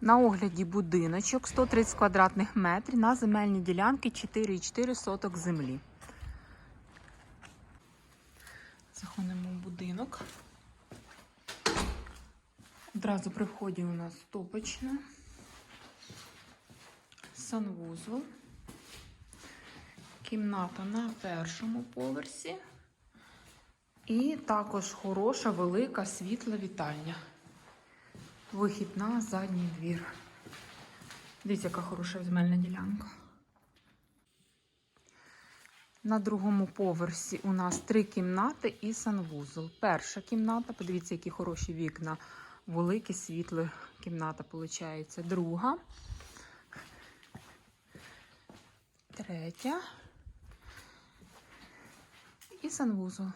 На огляді будиночок 130 квадратних метрів на земельній ділянці 4,4 соток землі. Заходимо в будинок. Одразу при вході у нас стопочна, санвузол, кімната на першому поверсі. І також хороша, велика, світла вітальня. Вихід на задній двір. Дивіться, яка хороша земельна ділянка. На другому поверсі у нас три кімнати і санвузол. Перша кімната, подивіться, які хороші вікна. Велике світле кімната виходить. Друга. Третя. І санвузол.